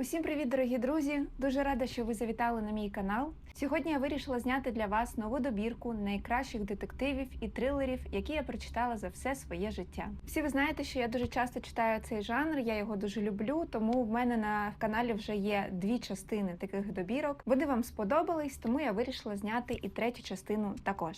Усім привіт, дорогі друзі! Дуже рада, що ви завітали на мій канал. Сьогодні я вирішила зняти для вас нову добірку найкращих детективів і трилерів, які я прочитала за все своє життя. Всі ви знаєте, що я дуже часто читаю цей жанр, я його дуже люблю. Тому в мене на каналі вже є дві частини таких добірок. Вони вам сподобались, тому я вирішила зняти і третю частину також.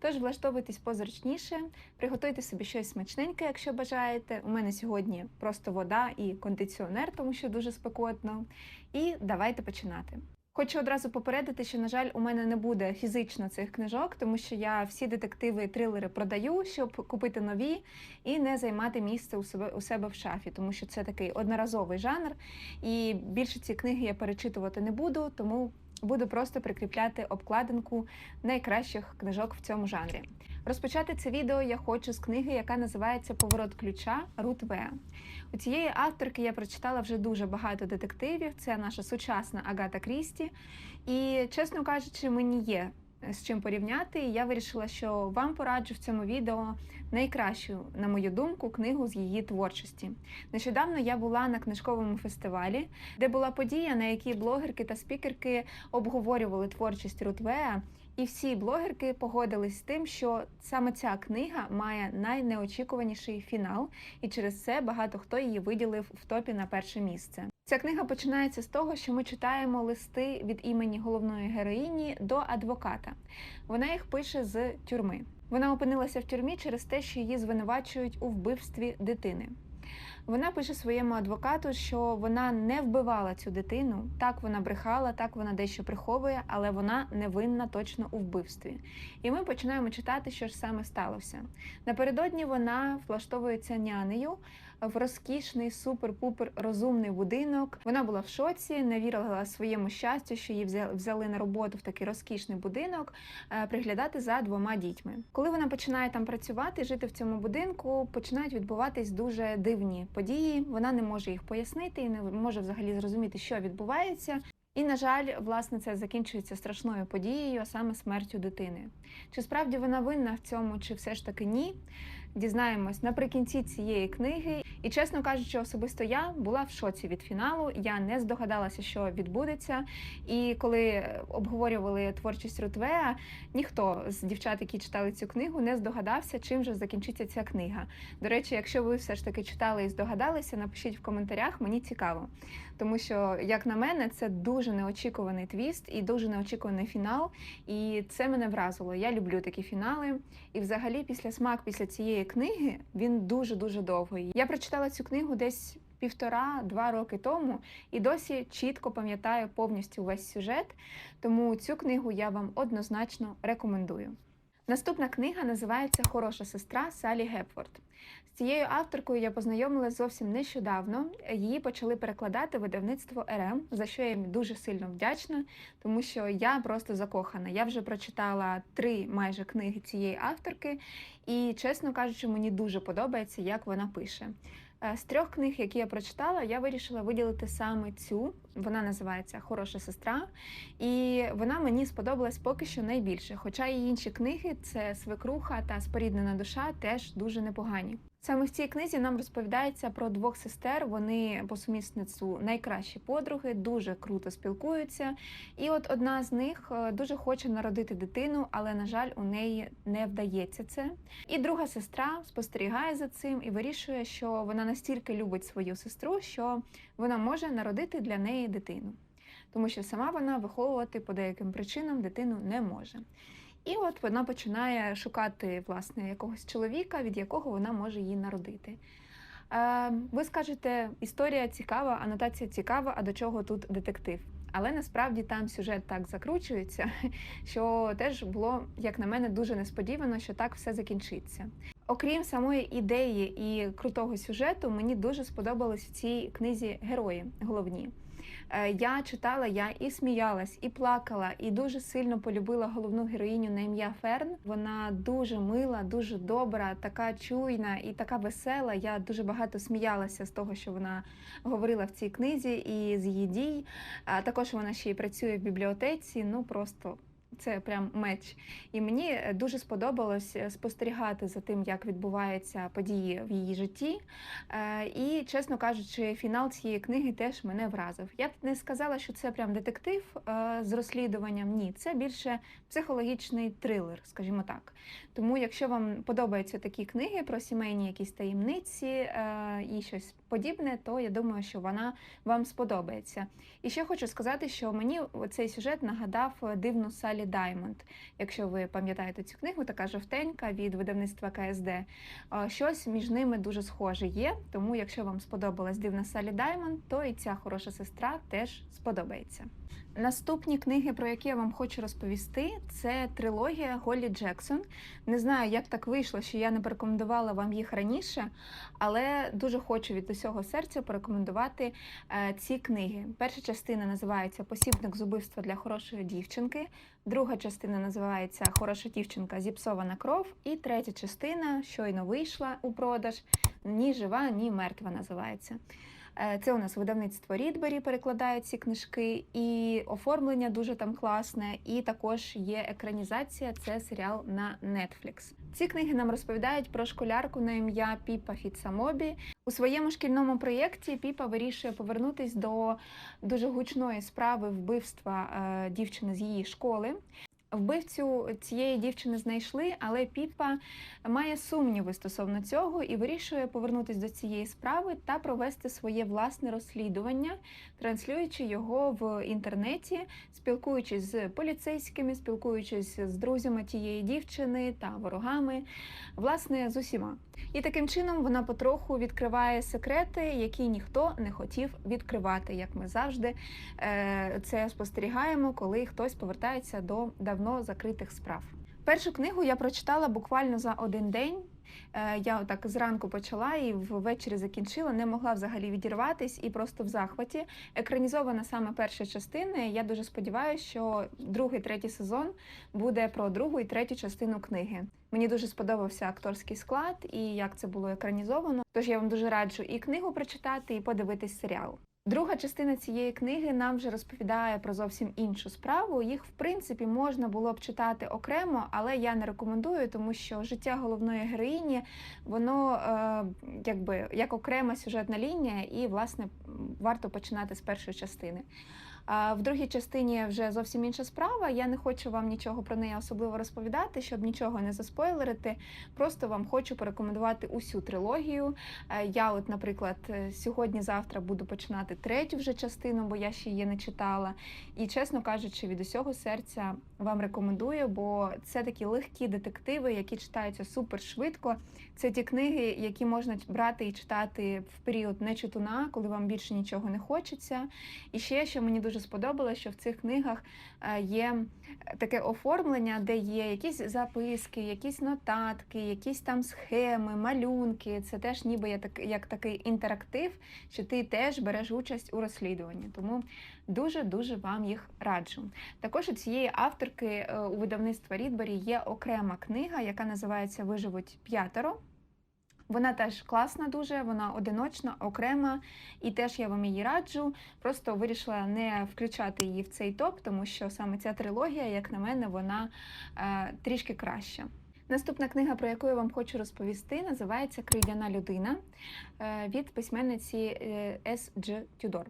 Тож влаштовуйтесь позручніше, приготуйте собі щось смачненьке, якщо бажаєте. У мене сьогодні просто вода і кондиціонер, тому що дуже спекотно. І давайте починати. Хочу одразу попередити, що, на жаль, у мене не буде фізично цих книжок, тому що я всі детективи і трилери продаю, щоб купити нові і не займати місце у себе у себе в шафі, тому що це такий одноразовий жанр, і більше ці книги я перечитувати не буду, тому буду просто прикріпляти обкладинку найкращих книжок в цьому жанрі. Розпочати це відео я хочу з книги, яка називається Поворот ключа Рут В. У цієї авторки я прочитала вже дуже багато детективів. Це наша сучасна Агата Крісті. І, чесно кажучи, мені є з чим порівняти. І я вирішила, що вам пораджу в цьому відео найкращу, на мою думку, книгу з її творчості. Нещодавно я була на книжковому фестивалі, де була подія, на якій блогерки та спікерки обговорювали творчість Рутвея. І всі блогерки погодились з тим, що саме ця книга має найнеочікуваніший фінал, і через це багато хто її виділив в топі на перше місце. Ця книга починається з того, що ми читаємо листи від імені головної героїні до адвоката. Вона їх пише з тюрми. Вона опинилася в тюрмі через те, що її звинувачують у вбивстві дитини. Вона пише своєму адвокату, що вона не вбивала цю дитину. Так вона брехала, так вона дещо приховує, але вона не винна точно у вбивстві. І ми починаємо читати, що ж саме сталося. Напередодні вона влаштовується нянею в розкішний супер-пупер розумний будинок. Вона була в шоці, не вірила своєму щастю, що її взяли на роботу в такий розкішний будинок, приглядати за двома дітьми. Коли вона починає там працювати, жити в цьому будинку, починають відбуватись дуже дивні події. Вона не може їх пояснити і не може взагалі зрозуміти, що відбувається. І, на жаль, власне, це закінчується страшною подією, а саме смертю дитини. Чи справді вона винна в цьому, чи все ж таки ні? Дізнаємось наприкінці цієї книги. І, чесно кажучи, особисто я була в шоці від фіналу. Я не здогадалася, що відбудеться. І коли обговорювали творчість Рутвея, ніхто з дівчат, які читали цю книгу, не здогадався, чим же закінчиться ця книга. До речі, якщо ви все ж таки читали і здогадалися, напишіть в коментарях, мені цікаво. Тому що, як на мене, це дуже неочікуваний твіст і дуже неочікуваний фінал. І це мене вразило. Я люблю такі фінали. І, взагалі, після смак, після цієї книги, він дуже дуже довгий. Я прочитала цю книгу десь. Півтора-два роки тому і досі чітко пам'ятаю повністю весь сюжет, тому цю книгу я вам однозначно рекомендую. Наступна книга називається Хороша сестра Салі Гепфорд. Цією авторкою я познайомилася зовсім нещодавно. Її почали перекладати видавництво РМ, за що я їм дуже сильно вдячна, тому що я просто закохана. Я вже прочитала три майже книги цієї авторки, і, чесно кажучи, мені дуже подобається, як вона пише. З трьох книг, які я прочитала, я вирішила виділити саме цю. Вона називається Хороша сестра, і вона мені сподобалась поки що найбільше. Хоча і інші книги це свекруха та споріднена душа теж дуже непогані. Саме в цій книзі нам розповідається про двох сестер. Вони по сумісництву найкращі подруги, дуже круто спілкуються. І от одна з них дуже хоче народити дитину, але, на жаль, у неї не вдається це. І друга сестра спостерігає за цим і вирішує, що вона настільки любить свою сестру, що вона може народити для неї дитину, тому що сама вона виховувати по деяким причинам дитину не може. І от вона починає шукати власне якогось чоловіка, від якого вона може її народити. Е, ви скажете, історія цікава, анотація цікава, а до чого тут детектив? Але насправді там сюжет так закручується, що теж було, як на мене, дуже несподівано, що так все закінчиться. Окрім самої ідеї і крутого сюжету, мені дуже сподобались в цій книзі герої головні. Е, я читала, я і сміялась, і плакала, і дуже сильно полюбила головну героїню на ім'я Ферн. Вона дуже мила, дуже добра, така чуйна і така весела. Я дуже багато сміялася з того, що вона говорила в цій книзі, і з її дій. Також вона ще й працює в бібліотеці. Ну просто це прям меч. І мені е, дуже сподобалось е, спостерігати за тим, як відбуваються події в її житті. Е, І, чесно кажучи, фінал цієї книги теж мене вразив. Я б не сказала, що це прям детектив з розслідуванням. Ні, це більше психологічний трилер, скажімо так. Тому, якщо вам подобаються такі книги про сімейні якісь таємниці і щось подібне, то я думаю, що вона вам сподобається. І ще хочу сказати, що мені цей сюжет нагадав е, дивну Салі Даймонд. Якщо ви пам'ятаєте цю книгу, така жовтенька від видавництва КСД. Е, Щось між ними дуже схоже є. Тому, якщо вам сподобалась дивна Салі Даймонд, то і ця хороша сестра теж сподобається. Наступні книги, про які я вам хочу розповісти, це трилогія Голлі Джексон. Не знаю, як так вийшло, що я не порекомендувала вам їх раніше, але дуже хочу від усього серця порекомендувати е, ці книги. Перша частина називається Посібник з убивства для хорошої дівчинки. Друга частина називається Хороша дівчинка зіпсована кров. І третя частина щойно вийшла у продаж Ні жива, ні мертва називається. Е, Це у нас видавництво Рідбері перекладає ці книжки, і оформлення дуже там класне. І також є екранізація. Це серіал на Netflix. Ці книги нам розповідають про школярку на ім'я Піпа Фіцамобі. У своєму шкільному проєкті Піпа вирішує повернутись до дуже гучної справи вбивства е, дівчини з її школи. Вбивцю цієї дівчини знайшли, але Піпа має сумніви стосовно цього і вирішує повернутися до цієї справи та провести своє власне розслідування, транслюючи його в інтернеті, спілкуючись з поліцейськими, спілкуючись з друзями тієї дівчини та ворогами, власне, з усіма. І таким чином вона потроху відкриває секрети, які ніхто не хотів відкривати, як ми завжди е, це спостерігаємо, коли хтось повертається до давно закритих справ. Першу книгу я прочитала буквально за один день. Е, Я так зранку почала і ввечері закінчила, не могла взагалі відірватись і просто в захваті. Екранізована саме перша частина. Я дуже сподіваюся, що другий, третій сезон буде про другу і третю частину книги. Мені дуже сподобався акторський склад і як це було екранізовано. Тож я вам дуже раджу і книгу прочитати, і подивитись серіал. Друга частина цієї книги нам вже розповідає про зовсім іншу справу. Їх, в принципі, можна було б читати окремо, але я не рекомендую, тому що життя головної героїні воно е, якби як окрема сюжетна лінія, і власне варто починати з першої частини. В другій частині вже зовсім інша справа. Я не хочу вам нічого про неї особливо розповідати, щоб нічого не заспойлерити. Просто вам хочу порекомендувати усю трилогію. Е, Я, от, наприклад, е, сьогодні-завтра буду починати третю вже частину, бо я ще її не читала. І, чесно кажучи, від усього серця вам рекомендую, бо це такі легкі детективи, які читаються супер швидко. Це ті книги, які можна брати і читати в період нечитуна, коли вам більше нічого не хочеться. І ще, що мені дуже сподобалося, що в цих книгах е, є таке оформлення, де є якісь записки, якісь нотатки, якісь там схеми, малюнки. Це теж ніби як такий інтерактив, що ти теж береш участь у розслідуванні. Тому дуже-дуже вам їх раджу. Також у цієї авторки е, у видавництва Рідбері є окрема книга, яка називається Виживуть п'ятеро. Вона теж класна, дуже, вона одиночна, окрема, і теж я вам її раджу. Просто вирішила не включати її в цей топ, тому що саме ця трилогія, як на мене, вона е, трішки краща. Наступна книга, про яку я вам хочу розповісти, називається Крильяна людина е, від письменниці е, С. Дж. Тюдор.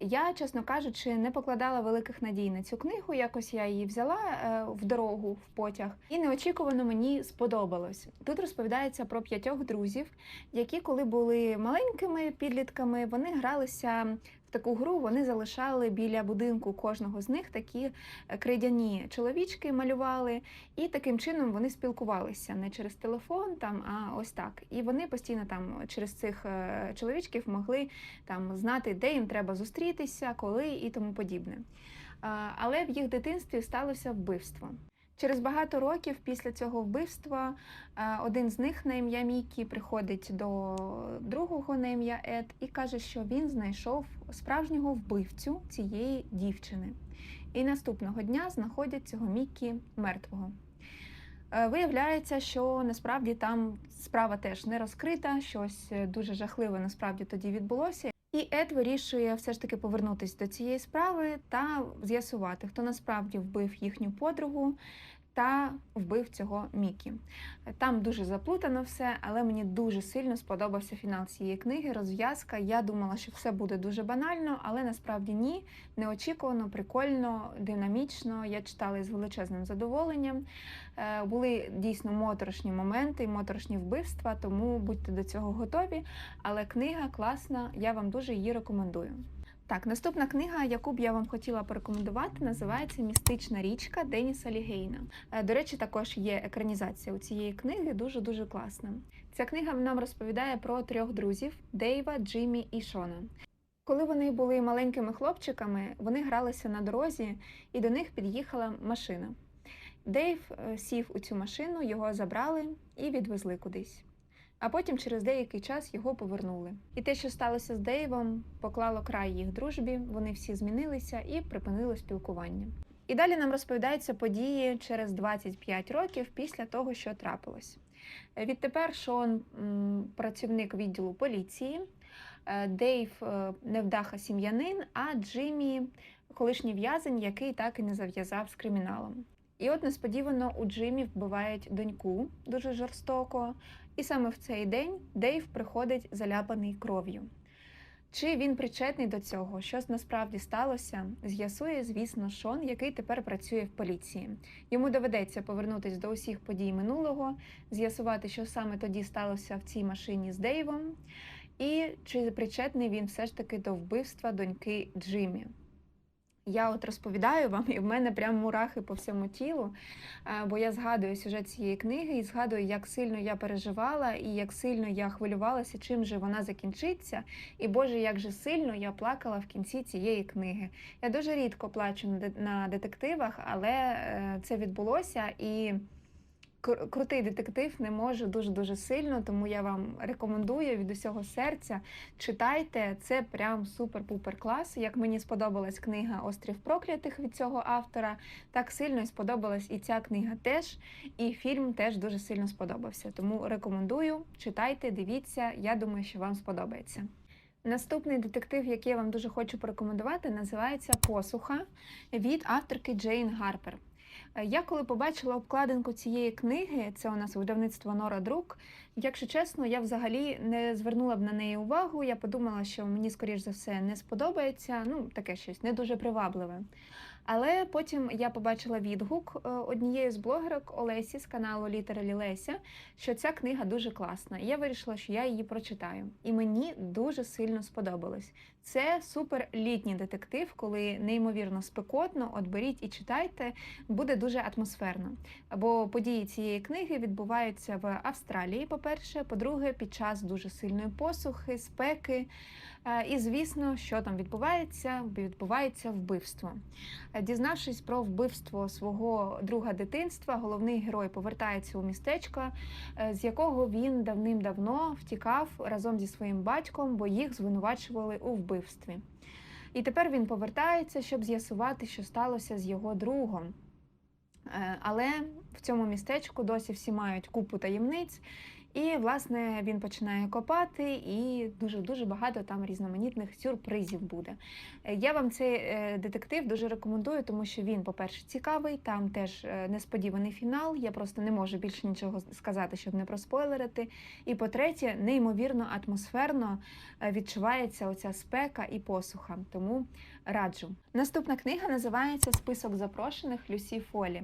Я, чесно кажучи, не покладала великих надій на цю книгу. Якось я її взяла е, в дорогу в потяг, і неочікувано мені сподобалось. Тут розповідається про п'ятьох друзів, які, коли були маленькими підлітками, вони гралися таку гру. Вони залишали біля будинку кожного з них такі е, крейдяні чоловічки, малювали, і таким чином вони спілкувалися не через телефон, там а ось так. І вони постійно там через цих е, чоловічків могли там знати, де їм треба зустрітися, коли і тому подібне. Але в їх дитинстві сталося вбивство. Через багато років після цього вбивства е, один з них на ім'я Мікі приходить до другого на ім'я Ед і каже, що він знайшов справжнього вбивцю цієї дівчини. І наступного дня знаходять цього Мікі мертвого. Е, Виявляється, що насправді там справа теж не розкрита, щось е, дуже жахливе насправді тоді відбулося. І Ед вирішує все ж таки повернутися до цієї справи та з'ясувати, хто насправді вбив їхню подругу та вбив цього Мікі. Там дуже заплутано все, але мені дуже сильно сподобався фінал цієї книги. Розв'язка. Я думала, що все буде дуже банально, але насправді ні. Неочікувано, прикольно, динамічно. Я читала із величезним задоволенням. Е, Були дійсно моторошні моменти, моторошні вбивства, тому будьте до цього готові. Але книга класна, я вам дуже її рекомендую. Так, наступна книга, яку б я вам хотіла порекомендувати, називається Містична річка Деніса Лігейна. Е, До речі, також є екранізація у цієї книги, дуже дуже класна. Ця книга нам розповідає про трьох друзів: Дейва, Джиммі і Шона. Коли вони були маленькими хлопчиками, вони гралися на дорозі, і до них під'їхала машина. Дейв е, сів у цю машину, його забрали і відвезли кудись. А потім через деякий час його повернули. І те, що сталося з Дейвом, поклало край їх дружбі, вони всі змінилися і припинили спілкування. І далі нам розповідаються події через 25 років після того, що трапилось. Е, Відтепер Шон працівник відділу поліції, е, Дейв е, невдаха сім'янин, а Джиммі колишній в'язень, який так і не зав'язав з криміналом. І от несподівано у Джиммі вбивають доньку дуже жорстоко, і саме в цей день Дейв приходить заляпаний кров'ю. Чи він причетний до цього, що насправді сталося, з'ясує, звісно, Шон, який тепер працює в поліції. Йому доведеться повернутися до усіх подій минулого, з'ясувати, що саме тоді сталося в цій машині з Дейвом, і чи причетний він все ж таки до вбивства доньки Джиммі. Я от розповідаю вам, і в мене прям мурахи по всьому тілу, е, бо я згадую сюжет цієї книги і згадую, як сильно я переживала і як сильно я хвилювалася, чим же вона закінчиться. І Боже, як же сильно я плакала в кінці цієї книги. Я дуже рідко плачу на де- на детективах, але е, це відбулося і. Кр- Крутий детектив не можу дуже дуже сильно, тому я вам рекомендую від усього серця. Читайте, це прям супер-пупер клас. Як мені сподобалась книга Острів проклятих від цього автора, так сильно і сподобалась і ця книга теж, і фільм теж дуже сильно сподобався. Тому рекомендую, читайте, дивіться. Я думаю, що вам сподобається. Наступний детектив, який я вам дуже хочу порекомендувати, називається Посуха від авторки Джейн Гарпер. Я коли побачила обкладинку цієї книги, це у нас видавництво Нора Друк. Якщо чесно, я взагалі не звернула б на неї увагу. Я подумала, що мені, скоріш за все, не сподобається. Ну, таке щось не дуже привабливе. Але потім я побачила відгук е, однієї з блогерок Олесі з каналу Літералі Леся, що ця книга дуже класна. І я вирішила, що я її прочитаю. І мені дуже сильно сподобалось. Це супер літній детектив, коли неймовірно спекотно. От беріть і читайте, буде дуже атмосферно. Бо події цієї книги відбуваються в Австралії, по-перше, по-друге, під час дуже сильної посухи, спеки. Е, І звісно, що там відбувається? Відбувається вбивство. Дізнавшись про вбивство свого друга дитинства, головний герой повертається у містечко, е, з якого він давним-давно втікав разом зі своїм батьком, бо їх звинувачували у вбивстві. І тепер він повертається, щоб з'ясувати, що сталося з його другом. Е, Але в цьому містечку досі всі мають купу таємниць. І, власне, він починає копати, і дуже дуже багато там різноманітних сюрпризів буде. Е, Я вам цей е, детектив дуже рекомендую, тому що він, по-перше, цікавий, там теж е, несподіваний фінал. Я просто не можу більше нічого сказати, щоб не проспойлерити. І по-третє, неймовірно атмосферно відчувається оця спека і посуха. Тому раджу. Наступна книга називається Список запрошених Люсі Фолі.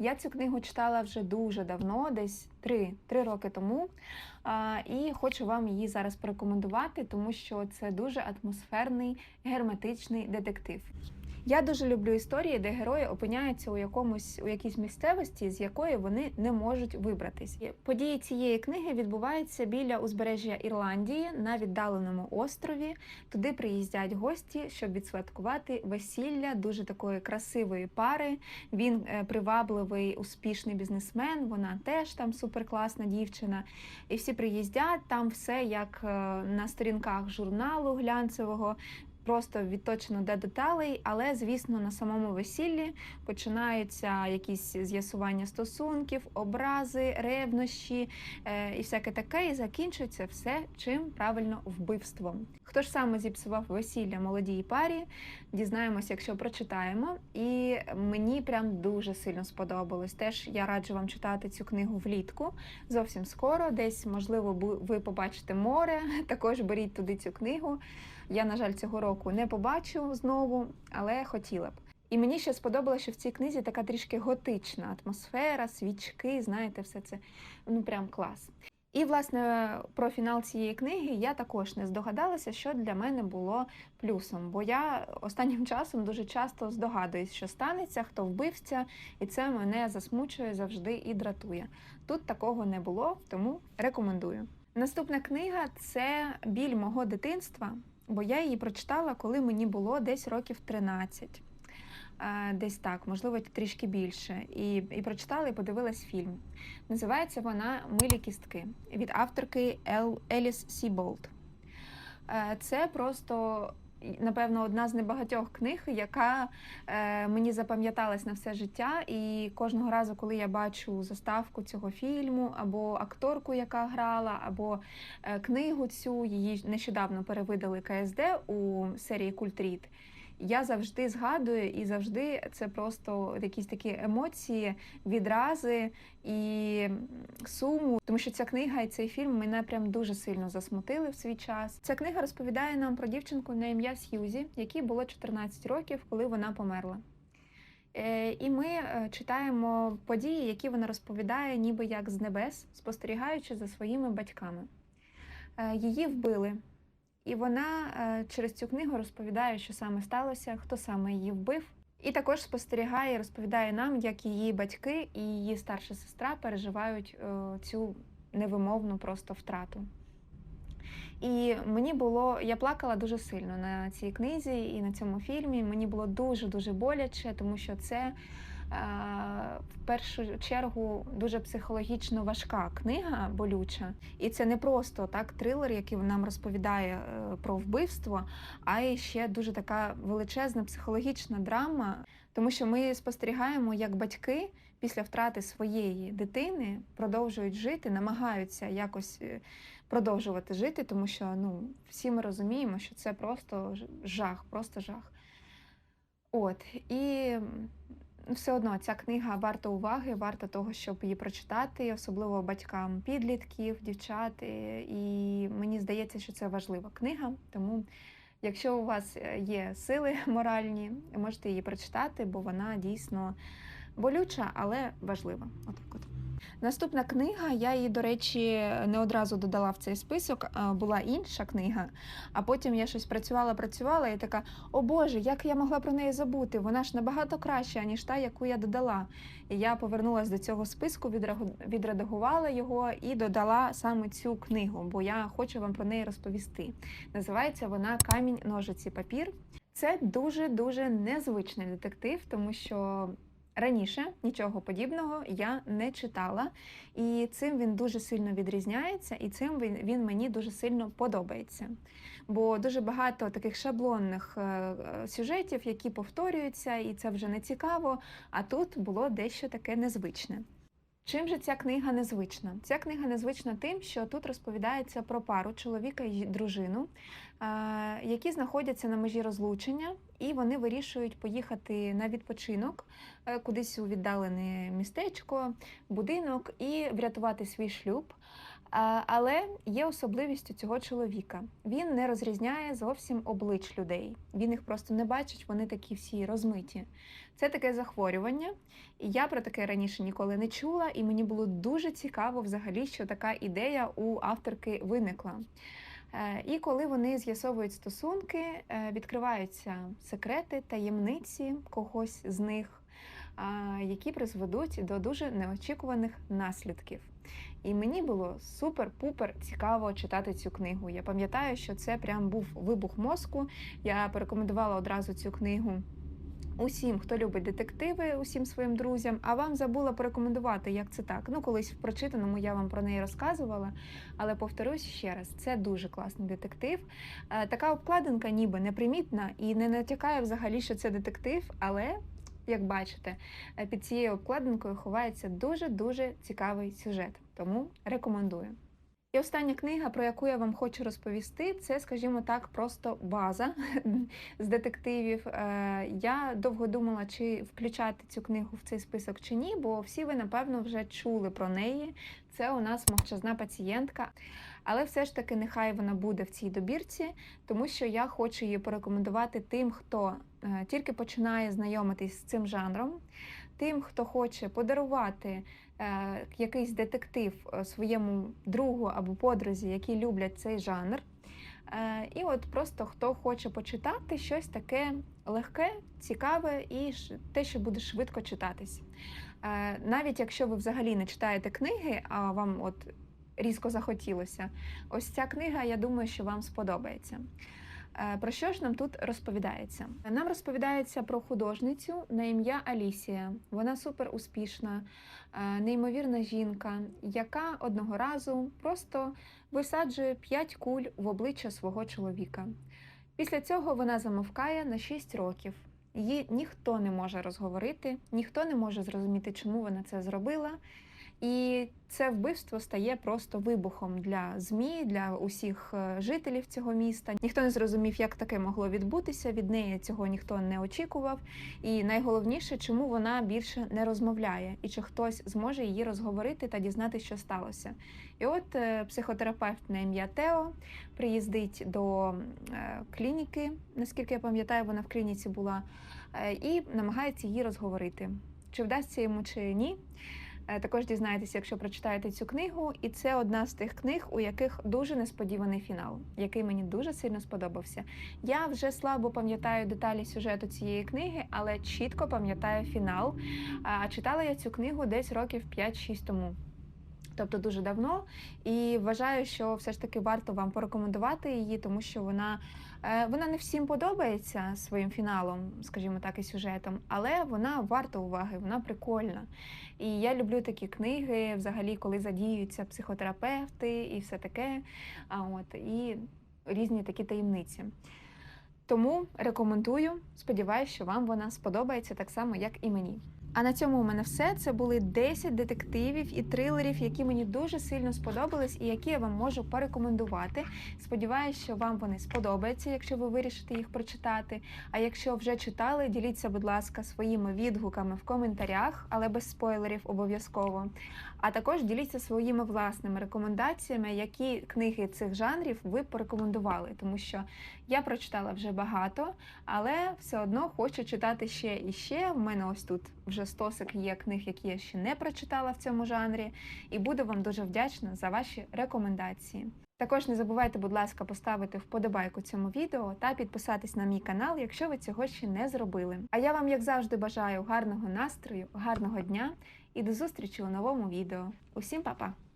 Я цю книгу читала вже дуже давно, десь три, три роки тому. І хочу вам її зараз порекомендувати, тому що це дуже атмосферний герметичний детектив. Я дуже люблю історії, де герої опиняються у якомусь у якійсь місцевості, з якої вони не можуть вибратись. Події цієї книги відбуваються біля узбережжя Ірландії на віддаленому острові. Туди приїздять гості, щоб відсвяткувати весілля дуже такої красивої пари. Він е, привабливий, успішний бізнесмен. Вона теж там суперкласна дівчина. І всі приїздять там все як е, на сторінках журналу глянцевого просто відточено до деталей, але звісно на самому весіллі починаються якісь з'ясування стосунків, образи, ревнощі е, і всяке таке, і закінчується все чим правильно вбивством. Хто ж саме зіпсував весілля молодій парі? Дізнаємося, якщо прочитаємо. І мені прям дуже сильно сподобалось. Теж я раджу вам читати цю книгу влітку зовсім скоро. Десь, можливо, ви побачите море. Також беріть туди цю книгу. Я, на жаль, цього року не побачу знову, але хотіла б. І мені ще сподобалося, що в цій книзі така трішки готична атмосфера, свічки, знаєте, все це ну прям клас. І, власне, про фінал цієї книги я також не здогадалася, що для мене було плюсом, бо я останнім часом дуже часто здогадуюсь, що станеться, хто вбивця, і це мене засмучує завжди і дратує. Тут такого не було, тому рекомендую. Наступна книга це біль мого дитинства, бо я її прочитала, коли мені було десь років 13. Е, Десь так, можливо, трішки більше. І, і прочитала і подивилась фільм. Називається вона Милі кістки від авторки Ел, Еліс Сіболт. Е, Це просто, напевно, одна з небагатьох книг, яка е, мені запам'яталась на все життя. І кожного разу, коли я бачу заставку цього фільму, або акторку, яка грала, або е, книгу цю, її нещодавно перевидали КСД у серії Культріт. Я завжди згадую, і завжди це просто якісь такі емоції, відрази і суму, тому що ця книга і цей фільм мене прям дуже сильно засмутили в свій час. Ця книга розповідає нам про дівчинку на ім'я Сьюзі, якій було 14 років, коли вона померла. Е, І ми е, читаємо події, які вона розповідає, ніби як з небес, спостерігаючи за своїми батьками. Е, Її вбили. І вона е, через цю книгу розповідає, що саме сталося, хто саме її вбив. І також спостерігає, і розповідає нам, як її батьки і її старша сестра переживають е, цю невимовну просто втрату. І мені було, я плакала дуже сильно на цій книзі і на цьому фільмі. Мені було дуже-дуже боляче, тому що це в першу чергу дуже психологічно важка книга, болюча. І це не просто так трилер, який нам розповідає е, про вбивство, а й ще дуже така величезна психологічна драма, тому що ми спостерігаємо, як батьки після втрати своєї дитини продовжують жити, намагаються якось е, продовжувати жити, тому що ну, всі ми розуміємо, що це просто жах, просто жах. От, і все одно ця книга варта уваги, варта того, щоб її прочитати, особливо батькам підлітків, дівчат. І мені здається, що це важлива книга. Тому, якщо у вас е, є сили моральні, можете її прочитати, бо вона дійсно болюча, але важлива. Отак от. Наступна книга, я її, до речі, не одразу додала в цей список, була інша книга. А потім я щось працювала, працювала, і така: о Боже, як я могла про неї забути? Вона ж набагато краща, ніж та, яку я додала. І я повернулася до цього списку, відредагувала його і додала саме цю книгу, бо я хочу вам про неї розповісти. Називається вона Камінь, ножиці, папір. Це дуже дуже незвичний детектив, тому що Раніше нічого подібного я не читала, і цим він дуже сильно відрізняється, і цим він, він мені дуже сильно подобається. Бо дуже багато таких шаблонних е, е, сюжетів, які повторюються, і це вже не цікаво. А тут було дещо таке незвичне. Чим же ця книга незвична? Ця книга незвична тим, що тут розповідається про пару чоловіка і дружину, які знаходяться на межі розлучення, і вони вирішують поїхати на відпочинок е, кудись у віддалене містечко, будинок і врятувати свій шлюб. Але є особливість у цього чоловіка. Він не розрізняє зовсім облич людей. Він їх просто не бачить, вони такі всі розмиті. Це таке захворювання. І я про таке раніше ніколи не чула, і мені було дуже цікаво взагалі, що така ідея у авторки виникла. Е, І коли вони з'ясовують стосунки, е, відкриваються секрети, таємниці когось з них, які призведуть до дуже неочікуваних наслідків. І мені було супер-пупер цікаво читати цю книгу. Я пам'ятаю, що це прям був вибух мозку. Я порекомендувала одразу цю книгу усім, хто любить детективи, усім своїм друзям. А вам забула порекомендувати, як це так. Ну, колись в прочитаному я вам про неї розказувала, але повторюсь ще раз: це дуже класний детектив. Е, Така обкладинка, ніби непримітна і не натякає взагалі, що це детектив, але. Як бачите, е, під цією обкладинкою ховається дуже дуже цікавий сюжет, тому рекомендую. Остання книга, про яку я вам хочу розповісти, це, скажімо так, просто база з детективів. Е, Я довго думала, чи включати цю книгу в цей список чи ні, бо всі ви, напевно, вже чули про неї. Це у нас мовчазна пацієнтка. Але все ж таки, нехай вона буде в цій добірці, тому що я хочу її порекомендувати тим, хто е, тільки починає знайомитись з цим жанром, тим, хто хоче подарувати е, якийсь детектив е, своєму другу або подрузі, які люблять цей жанр. Е, І от просто хто хоче почитати щось таке легке, цікаве і те, що буде швидко читатись. Е, Навіть якщо ви взагалі не читаєте книги, а вам от різко захотілося, ось ця книга, я думаю, що вам сподобається. Е, Про що ж нам тут розповідається? Нам розповідається про художницю на ім'я Алісія. Вона супер успішна, е, неймовірна жінка, яка одного разу просто висаджує 5 куль в обличчя свого чоловіка. Після цього вона замовкає на 6 років. Її ніхто не може розговорити, ніхто не може зрозуміти, чому вона це зробила. І це вбивство стає просто вибухом для ЗМІ, для усіх е, жителів цього міста. Ніхто не зрозумів, як таке могло відбутися. Від неї цього ніхто не очікував. І найголовніше, чому вона більше не розмовляє, і чи хтось зможе її розговорити та дізнатися, що сталося. І от е, психотерапевт на ім'я Тео приїздить до е, клініки, наскільки я пам'ятаю, вона в клініці була, і намагається її розговорити. Чи вдасться йому чи ні? Е, Також дізнаєтеся, якщо прочитаєте цю книгу, і це одна з тих книг, у яких дуже несподіваний фінал, який мені дуже сильно сподобався. Я вже слабо пам'ятаю деталі сюжету цієї книги, але чітко пам'ятаю фінал. А читала я цю книгу десь років 5-6 тому. Тобто дуже давно, і вважаю, що все ж таки варто вам порекомендувати її, тому що вона, е, вона не всім подобається своїм фіналом, скажімо так, і сюжетом, але вона варта уваги, вона прикольна. І я люблю такі книги, взагалі, коли задіюються психотерапевти і все таке. А от і різні такі таємниці. Тому рекомендую. Сподіваюся, що вам вона сподобається так само, як і мені. А на цьому у мене все. Це були 10 детективів і трилерів, які мені дуже сильно сподобались і які я вам можу порекомендувати. Сподіваюсь, що вам вони сподобаються, якщо ви вирішите їх прочитати. А якщо вже читали, діліться, будь ласка, своїми відгуками в коментарях, але без спойлерів обов'язково. А також діліться своїми власними рекомендаціями, які книги цих жанрів ви порекомендували, тому що я прочитала вже багато, але все одно хочу читати ще і ще. У мене ось тут вже стосик є книг, які я ще не прочитала в цьому жанрі, і буду вам дуже вдячна за ваші рекомендації. Також не забувайте, будь ласка, поставити вподобайку цьому відео та підписатись на мій канал, якщо ви цього ще не зробили. А я вам, як завжди, бажаю гарного настрою, гарного дня і до зустрічі у новому відео. Усім па-па!